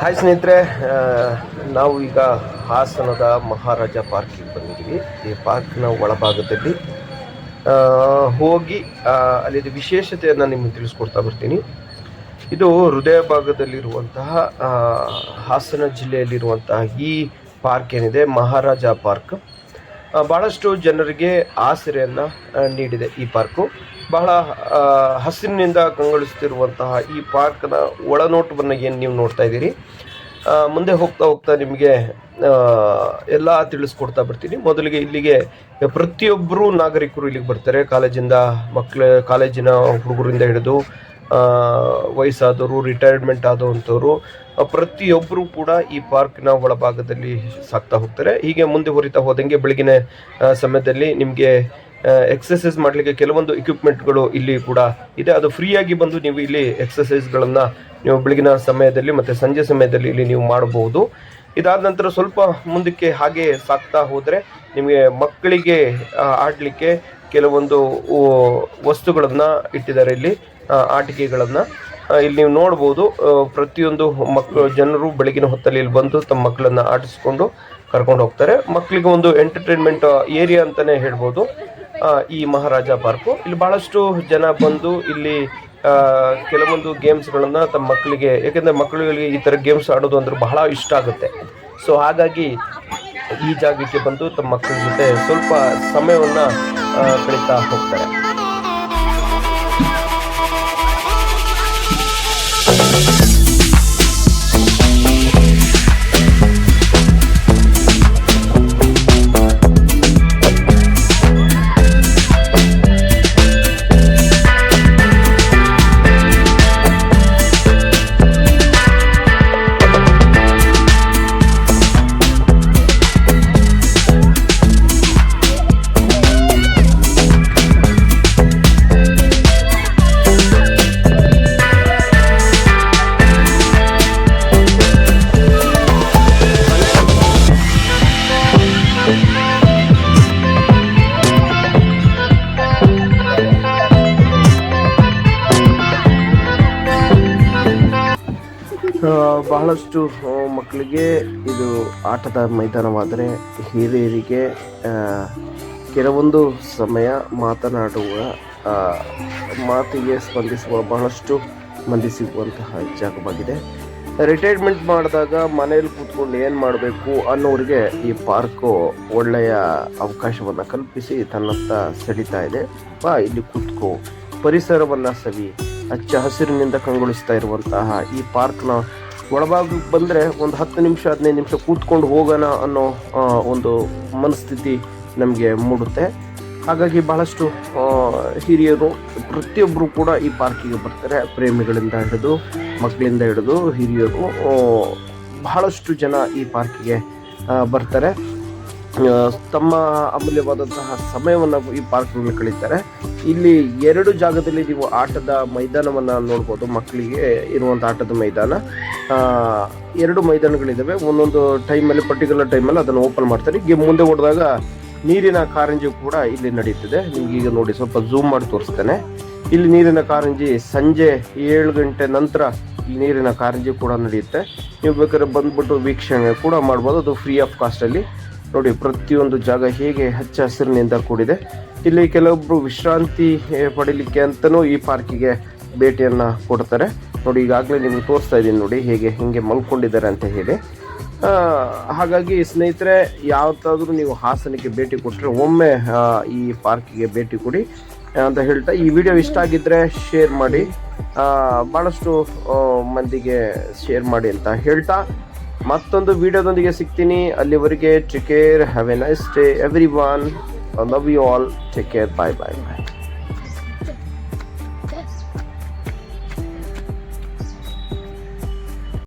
Hi ಸ್ನೇಹಿತರೆ ನಾವು ಈಗ ಹಾಸನದ ಮಹಾರಾಜ ಪಾರ್ಕಿಗೆ ಬಂದಿದ್ದೀವಿ. ಈ ಪಾರ್ಕ್ನ ಒಳಭಾಗದಲ್ಲಿ ಹೋಗಿ ಅಲ್ಲಿ ವಿಶೇಷತೆಯನ್ನು ನಿಮಗೆ ತಿಳಿಸ್ಕೊಡ್ತಾ ಬರ್ತೀನಿ. ಇದು ಹೃದಯ ಭಾಗದಲ್ಲಿರುವಂತಹ ಹಾಸನ ಜಿಲ್ಲೆಯಲ್ಲಿರುವಂತಹ ಈ ಪಾರ್ಕ್ ಏನಿದೆ, ಮಹಾರಾಜ ಪಾರ್ಕ್. ಭಾಳಷ್ಟು ಜನರಿಗೆ ಆಸರೆಯನ್ನು ನೀಡಿದೆ ಈ ಪಾರ್ಕು. ಬಹಳ ಹಸಿರಿನಿಂದ ಕಂಗೊಳಿಸುತ್ತಿರುವಂತಹ ಈ ಪಾರ್ಕ್ನ ಒಳನೋಟವನ್ನು ಏನು ನೀವು ನೋಡ್ತಾ ಇದ್ದೀರಿ? ಮುಂದೆ ಹೋಗ್ತಾ ಹೋಗ್ತಾ ನಿಮಗೆ ಎಲ್ಲ ತಿಳಿಸ್ಕೊಡ್ತಾ ಬರ್ತೀನಿ. ಮೊದಲಿಗೆ ಇಲ್ಲಿಗೆ ಪ್ರತಿಯೊಬ್ಬರು ನಾಗರಿಕರು ಇಲ್ಲಿಗೆ ಬರ್ತಾರೆ. ಕಾಲೇಜಿಂದ ಮಕ್ಕಳ ಕಾಲೇಜಿನ ಹುಡುಗರಿಂದ ಹಿಡಿದು ವಯಸ್ಸಾದವರು ರಿಟೈರ್ಮೆಂಟ್ ಆದಂಥವ್ರು ಆ, ಪ್ರತಿಯೊಬ್ಬರು ಕೂಡ ಈ ಪಾರ್ಕ್ನ ಒಳಭಾಗದಲ್ಲಿ ಸಾಕ್ತಾ ಹೋಗ್ತಾರೆ. ಹೀಗೆ ಮುಂದೆ ಹೊರಿತಾ ಹೋದಂಗೆ ಬೆಳಗಿನ ಸಮಯದಲ್ಲಿ ನಿಮಗೆ ಎಕ್ಸಸೈಸ್ ಮಾಡಲಿಕ್ಕೆ ಕೆಲವೊಂದು ಇಕ್ವಿಪ್ಮೆಂಟ್ಗಳು ಇಲ್ಲಿ ಕೂಡ ಇದೆ. ಅದು ಫ್ರೀಯಾಗಿ ಬಂದು ನೀವು ಇಲ್ಲಿ ಎಕ್ಸಸೈಸ್ಗಳನ್ನು ನೀವು ಬೆಳಗಿನ ಸಮಯದಲ್ಲಿ ಮತ್ತು ಸಂಜೆ ಸಮಯದಲ್ಲಿ ಇಲ್ಲಿ ನೀವು ಮಾಡಬಹುದು. ಇದಾದ ನಂತರ ಸ್ವಲ್ಪ ಮುಂದಕ್ಕೆ ಹಾಗೆ ಸಾಕ್ತಾ ಹೋದರೆ ನಿಮಗೆ ಮಕ್ಕಳಿಗೆ ಆಡಲಿಕ್ಕೆ ಕೆಲವೊಂದು ವಸ್ತುಗಳನ್ನು ಇಟ್ಟಿದ್ದಾರೆ ಇಲ್ಲಿ ಆಟಿಕೆಗಳನ್ನು. ಇಲ್ಲಿ ನೀವು ನೋಡ್ಬೋದು ಪ್ರತಿಯೊಂದು ಮಕ್ಕಳು, ಜನರು ಬೆಳಗಿನ ಹೊತ್ತಲ್ಲಿ ಇಲ್ಲಿ ಬಂದು ತಮ್ಮ ಮಕ್ಕಳನ್ನು ಆಟಿಸ್ಕೊಂಡು ಕರ್ಕೊಂಡು ಹೋಗ್ತಾರೆ. ಮಕ್ಕಳಿಗೆ ಒಂದು ಎಂಟರ್ಟೈನ್ಮೆಂಟ್ ಏರಿಯಾ ಅಂತಲೇ ಹೇಳ್ಬೋದು. ಈ ಮಹಾರಾಜ ಪಾರ್ಕು. ಇಲ್ಲಿ ಬಹಳಷ್ಟು ಜನ ಬಂದು ಇಲ್ಲಿ ಕೆಲವೊಂದು ಗೇಮ್ಸ್ಗಳನ್ನು ತಮ್ಮ ಮಕ್ಕಳಿಗೆ, ಯಾಕೆಂದರೆ ಮಕ್ಕಳಿಗೆ ಈ ಥರ ಗೇಮ್ಸ್ ಆಡೋದು ಅಂದ್ರೆ ಬಹಳ ಇಷ್ಟ ಆಗುತ್ತೆ. ಸೊ ಹಾಗಾಗಿ ಈ ಜಾಗಕ್ಕೆ ಬಂದು ತಮ್ಮ ಮಕ್ಕಳ ಜೊತೆ ಸ್ವಲ್ಪ ಸಮಯವನ್ನು ಕಳೀತಾ ಹೋಗ್ತಾರೆ. ಬಹಳಷ್ಟು ಮಕ್ಕಳಿಗೆ ಇದು ಆಟದ ಮೈದಾನವಾದರೆ ಹಿರಿಯರಿಗೆ ಕೆಲವೊಂದು ಸಮಯ ಮಾತನಾಡುವ ಮಾತಿಗೆ ಸ್ಪಂದಿಸುವ ಬಹಳಷ್ಟು ಮಂದಿ ಸಿಗುವಂತಹ ಜಾಗವಾಗಿದೆ. ರಿಟೈರ್ಮೆಂಟ್ ಮಾಡಿದಾಗ ಮನೆಯಲ್ಲಿ ಕೂತ್ಕೊಂಡು ಏನು ಮಾಡಬೇಕು ಅನ್ನೋರಿಗೆ ಈ ಪಾರ್ಕು ಒಳ್ಳೆಯ ಅವಕಾಶವನ್ನು ಕಲ್ಪಿಸಿ ತನ್ನತ್ತ ಸೆಳೀತಾ ಇದೆ. ಬಾ, ಇಲ್ಲಿ ಕೂತ್ಕೋ. ಪರಿಸರವನ್ನು ಸವಿ. ಹಚ್ಚ ಹಸಿರಿನಿಂದ ಕಂಗೊಳಿಸ್ತಾ ಇರುವಂತಹ ಈ ಪಾರ್ಕ್ನ ಒಳಭಾಗಕ್ಕೆ ಬಂದರೆ ಒಂದು ಹತ್ತು ನಿಮಿಷ, ಹದಿನೈದು ನಿಮಿಷ ಕೂತ್ಕೊಂಡು ಹೋಗೋಣ ಅನ್ನೋ ಒಂದು ಮನಸ್ಥಿತಿ ನಮಗೆ ಮೂಡುತ್ತೆ. ಹಾಗಾಗಿ ಬಹಳಷ್ಟು ಹಿರಿಯರು ಪ್ರತಿಯೊಬ್ಬರು ಕೂಡ ಈ ಪಾರ್ಕಿಗೆ ಬರ್ತಾರೆ. ಪ್ರೇಮಿಗಳಿಂದ ಹಿಡಿದು, ಮಕ್ಕಳಿಂದ ಹಿಡಿದು, ಹಿರಿಯರು ಬಹಳಷ್ಟು ಜನ ಈ ಪಾರ್ಕಿಗೆ ಬರ್ತಾರೆ. ತಮ್ಮ ಅಮೂಲ್ಯವಾದಂತಹ ಸಮಯವನ್ನು ಈ ಪಾರ್ಕ್ನಲ್ಲಿ ಕಳೀತಾರೆ. ಇಲ್ಲಿ ಎರಡು ಜಾಗದಲ್ಲಿ ನೀವು ಆಟದ ಮೈದಾನವನ್ನು ನೋಡ್ಬೋದು, ಮಕ್ಕಳಿಗೆ ಇರುವಂಥ ಆಟದ ಮೈದಾನ. ಎರಡು ಮೈದಾನಗಳಿದ್ದಾವೆ ಒಂದೊಂದು ಟೈಮಲ್ಲಿ, ಪರ್ಟಿಕ್ಯುಲರ್ ಟೈಮಲ್ಲಿ ಅದನ್ನು ಓಪನ್ ಮಾಡ್ತಾರೆ. ಈಗ ಮುಂದೆ ಹೊಡೆದಾಗ ನೀರಿನ ಕಾರಂಜಿ ಕೂಡ ಇಲ್ಲಿ ನಡೀತದೆ ನಿಮ್ಗೆ ಈಗ ನೋಡಿ, ಸ್ವಲ್ಪ ಝೂಮ್ ಮಾಡಿ ತೋರಿಸ್ತೇನೆ. ಇಲ್ಲಿ ನೀರಿನ ಕಾರಂಜಿ, ಸಂಜೆ ಏಳು ಗಂಟೆ ನಂತರ ಈ ನೀರಿನ ಕಾರಂಜಿ ಕೂಡ ನಡೆಯುತ್ತೆ. ನೀವು ಬೇಕಾದ್ರೆ ಬಂದ್ಬಿಟ್ಟು ವೀಕ್ಷಣೆ ಕೂಡ ಮಾಡ್ಬೋದು. ಅದು ಫ್ರೀ ಆಫ್ ಕಾಸ್ಟಲ್ಲಿ ನೋಡಿ, ಪ್ರತಿಯೊಂದು ಜಾಗ ಹೇಗೆ ಹಚ್ಚ ಹಸಿರಿನಿಂದ ಕೂಡಿದೆ. ಇಲ್ಲಿ ಕೆಲವೊಬ್ರು ವಿಶ್ರಾಂತಿ ಪಡೀಲಿಕ್ಕೆ ಅಂತಲೂ ಈ ಪಾರ್ಕಿಗೆ ಭೇಟಿಯನ್ನು ಕೊಡ್ತಾರೆ. ನೋಡಿ, ಈಗಾಗಲೇ ನಿಮ್ಗೆ ತೋರಿಸ್ತಾ ಇದ್ದೀನಿ ನೋಡಿ, ಹೇಗೆ, ಹಿಂಗೆ ಮಲ್ಕೊಂಡಿದ್ದಾರೆ ಅಂತ ಹೇಳಿ. ಹಾಗಾಗಿ ಸ್ನೇಹಿತರೆ, ಯಾವತ್ತಾದರೂ ನೀವು ಹಾಸನಕ್ಕೆ ಭೇಟಿ ಕೊಟ್ಟರೆ ಒಮ್ಮೆ ಈ ಪಾರ್ಕಿಗೆ ಭೇಟಿ ಕೊಡಿ ಅಂತ ಹೇಳ್ತಾ, ಈ ವಿಡಿಯೋ ಇಷ್ಟ ಆಗಿದ್ರೆ ಶೇರ್ ಮಾಡಿ ಭಾಳಷ್ಟು ಮಂದಿಗೆ ಶೇರ್ ಮಾಡಿ ಅಂತ ಹೇಳ್ತಾ ಮತ್ತೊಂದು ವಿಡಿಯೋದೊಂದಿಗೆ ಸಿಗ್ತೀನಿ. ಅಲ್ಲಿವರೆಗೆ take care have a nice day everyone love you all take care bye bye bye